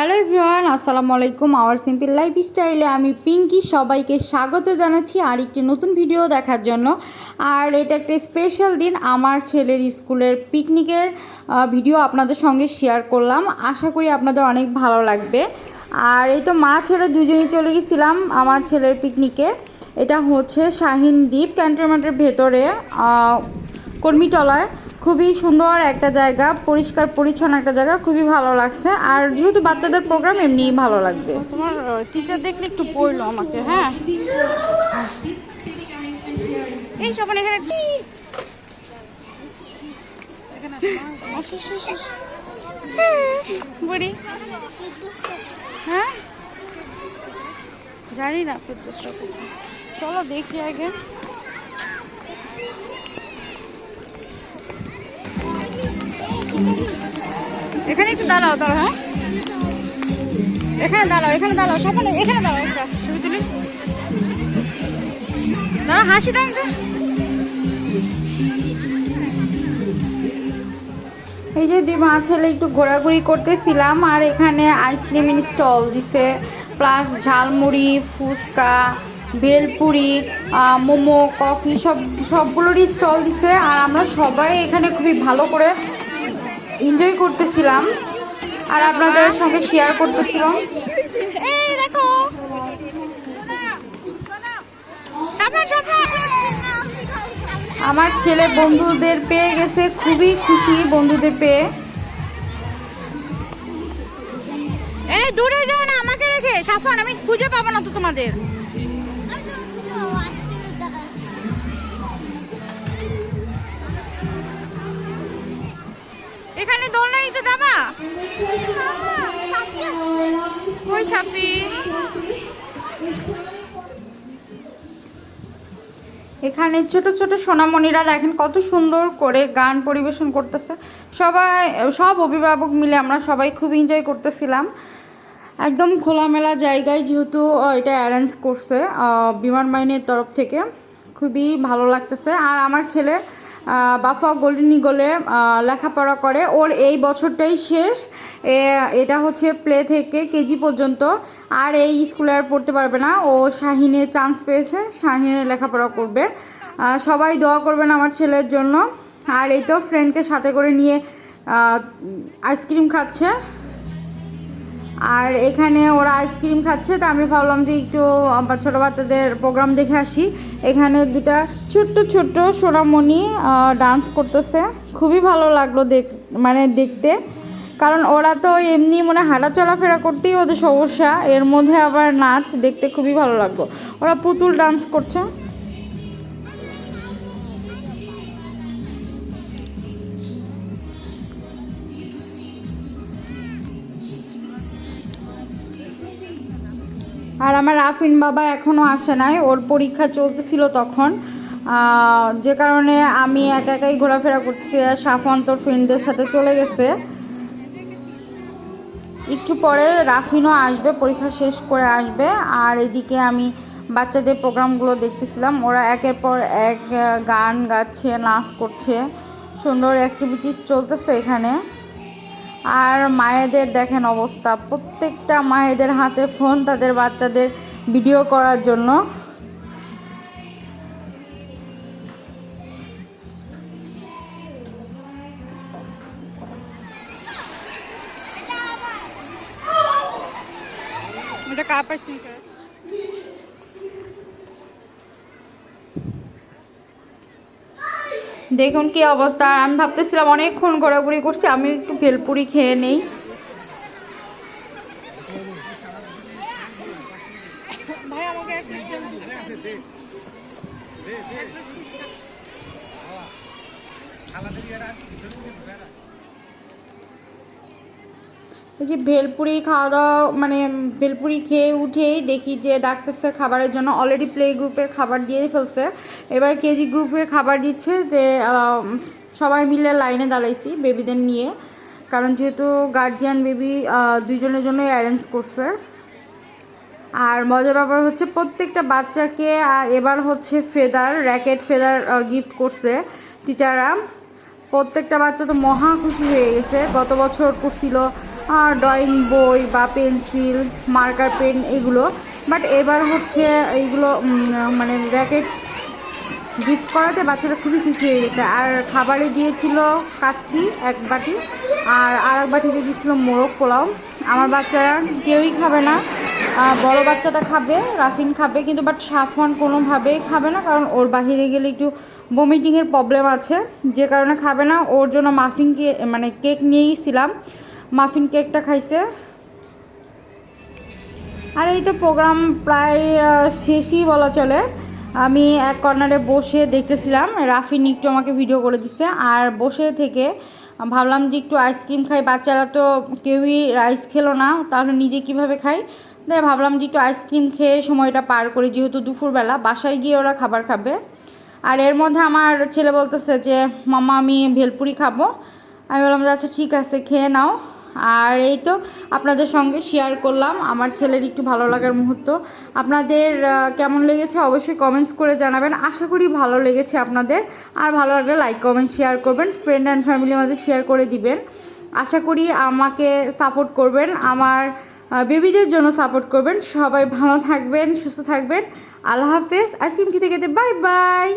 Hello everyone, আসসালামু আলাইকুম। Hour simple life স্টাইলে আমি পিঙ্কি সবাইকে স্বাগত জানাচ্ছি আর একটি নতুন ভিডিও দেখার জন্য। আর এটা একটা স্পেশাল দিন আমার ছেলের স্কুলের পিকনিকের ভিডিও আপনাদের সঙ্গে শেয়ার করলাম। আশা করি আপনাদের অনেক ভালো লাগবে। আর এই তো মা, ছেলে দুজনেই চলে গেছিলাম আমার ছেলের পিকনিকে এটা হচ্ছে শাহিন দ্বীপ ক্যান্টনমেন্টের ভেতরে কর্মীটলায় খুবই সুন্দর একটা জায়গা, পরিষ্কার, পরিচ্ছন্ন একটা জায়গা, খুবই ভালো লাগছে। আর যেহেতু বাচ্চাদের প্রোগ্রাম এমনিই ভালো লাগবে। তোমার টিচার দেখলে একটু পড়ল আমাকে হ্যাঁ? এই এখানে। বুড়ি। হ্যাঁ? জানি না চলো দেখি আগে। এখানে একটু দাঁড়াও দাঁড়াও হ্যাঁ? এখানে দাঁড়াও এখানে দাঁড়াও সকালে এখানে দাঁড়াও ছবি তুলি। দাঁড়াও, হাসি দাও একটা। এই যে দি মা ছেলে, একটু ঘোরাঘুরি করতেছিলাম, আর এখানে আইসক্রিমের স্টল দিছে। প্লাস ঝালমুড়ি, ফুচকা, ভেলপুরি মোমো, কফি, সব, সবগুলোরই স্টল দিছে। আর আমরা সবাই এখানে খুবই ভালো করে এনজয় করতেছিলাম। আর আপনাদের সঙ্গে শেয়ার করতেছিলাম। আমার ছেলে বন্ধুদের পেয়ে গেছে খুবই খুশি বন্ধুদের পেয়ে। এই দূরে যাও না আমাকে রেখে। সাফান আমি খুঁজে পাবো না তো তোমাদের। এখানে দোলনা একটু দাবা। ওই সাপি। এখানে ছোট ছোট সোনামণিরা দেখেন কত সুন্দর করে গান পরিবেশন করতেছে। সবাই, সব অভিভাবক মিলে আমরা সবাই খুব এনজয় করতেছিলাম। একদম খোলামেলা জায়গায় যেহেতু এটা অ্যারেঞ্জ করছে বিমান বাহিনীর তরফ থেকে। খুবই ভালো লাগতেছে। আর আমার ছেলে বাফা গোল্ডেন ইগলে লেখাপড়া করে। ওর এই বছরটাই শেষ। এটা হচ্ছে প্লে থেকে কেজি পর্যন্ত। আর এই স্কুলে আর পড়তে পারবে না। ও শাহিনে চান্স পেয়েছে। শাহিনে লেখাপড়া করবে। সবাই দোয়া করবেন আমার ছেলের জন্য। আর এই তো ফ্রেন্ডকে সাথে করে নিয়ে আইসক্রিম খাচ্ছে। আর এখানে ওরা আইসক্রিম খাচ্ছে, তা আমি ভাবলাম যে একটু ছোটো বাচ্চাদের প্রোগ্রাম দেখে আসি। এখানে দুটা ছোট্ট ছোট্ট সোনামণি ডান্স করতেছে। খুবই ভালো লাগল দেখ মানে দেখতে। কারণ ওরা তো এমনি মানে হাঁটা চলাফেরা করতেই ওদের সমস্যা। এর মধ্যে আবার নাচ দেখতে খুবই ভালো লাগল। ওরা পুতুল ডান্স করছে। আর আমার আফিন বাবা এখনও আসে নাই। ওর পরীক্ষা চলতেছিল তখন। যে কারণে আমি একা একাই ঘোরাফেরা করছি আর সাফন তোর ফ্রেন্ডদের সাথে চলে গেছে। একটু পরে রাফিনও আসবে, পরীক্ষা শেষ করে আসবে। আর এদিকে আমি বাচ্চাদের প্রোগ্রামগুলো দেখতেছিলাম। ওরা একের পর এক গান গাচ্ছে, নাচ করছে। সুন্দর অ্যাক্টিভিটিস চলতেছে এখানে। আর মায়েদের দেখেন অবস্থা, প্রত্যেকটা মায়েদের হাতে ফোন তাদের বাচ্চাদের ভিডিও করার জন্য। এটা কাপ আইসক্রিম দেখুন কি অবস্থা। আমি ভাবতেছিলাম অনেকক্ষণ ঘোরাঘুরি করছি আমি একটু ভেলপুরি খেয়ে নেই। ভাই আমাকে এই যে ভেলপুরি খাওয়া দাওয়া মানে ভেলপুরি খেয়ে উঠেই দেখি যে ডাকতেছে খাবারের জন্য অলরেডি প্লে গ্রুপের খাবার দিয়ে ফেলছে। এবার কেজি গ্রুপের খাবার দিচ্ছে যে সবাই মিলে লাইনে দাঁড়াইছি বেবিদের নিয়ে। কারণ যেহেতু গার্জিয়ান বেবি দুইজনের জন্যই অ্যারেঞ্জ করছে। আর মজার ব্যাপার হচ্ছে প্রত্যেকটা বাচ্চাকে এবার হচ্ছে ফেদার র্যাকেট ফেদার গিফট করছে টিচাররা প্রত্যেকটা বাচ্চা তো মহা খুশি হয়ে গেছে। গত বছর করছিল ড্রয়িং বই বা পেন্সিল, মার্কার পেন এগুলো। বাট এবার হচ্ছে এইগুলো মানে র্যাকেট গিফট করাতে বাচ্চারা খুবই খুশি হয়ে গেছে। আর খাবারে দিয়েছিল কাচ্চি এক বাটি, আর আর এক বাটিতে দিয়েছিল মোরগ পোলাও। আমার বাচ্চারা কেউই খাবে না। বড় বাচ্চাটা খাবে, রাফিন খাবে, কিন্তু বাট সাফওয়ান কোনোভাবেই খাবে না, কারণ ওর বাহিরে গেলে একটু বমিটিংয়ের প্রবলেম আছে। যে কারণে খাবে না, ওর জন্য মাফিন মানে কেক নিয়েইছিলাম মাফিন কেকটা খাইছে। আর এই তো প্রোগ্রাম প্রায় শেষই বলা চলে। আমি এক কর্নারে বসে দেখতেছিলাম, রাফিন একটু আমাকে ভিডিও করে দিচ্ছে আর বসে থেকে ভাবলাম যে একটু আইসক্রিম খাই, বাচ্চারা তো কেউই রাইস খেলো না, তাহলে নিজে কীভাবে খাই? তাই ভাবলাম যে একটু আইসক্রিম খেয়ে সময়টা পার করি, যেহেতু দুপুরবেলা, বাসায় গিয়ে ওরা খাবার খাবে। আর এর মধ্যে আমার ছেলে বলতেছে যে মামা আমি ভেলপুরি খাব। আমি বললাম যে আচ্ছা ঠিক আছে, খেয়ে নাও। আর এই তো আপনাদের সঙ্গে শেয়ার করলাম। আমার ছেলের একটু ভালো লাগার মুহূর্ত। আপনাদের কেমন লেগেছে অবশ্যই কমেন্টস করে জানাবেন। আশা করি ভালো লেগেছে আপনাদের। আর ভালো লাগলে লাইক কমেন্ট শেয়ার করবেন। ফ্রেন্ড অ্যান্ড ফ্যামিলির মাঝে শেয়ার করে দিবেন। আশা করি আমাকে সাপোর্ট করবেন। আমার বেবিদের জন্য সাপোর্ট করবেন। সবাই ভালো থাকবেন, সুস্থ থাকবেন। আল্লাহ হাফেজ। আইসক্রিম খেতে খেতে বাই বাই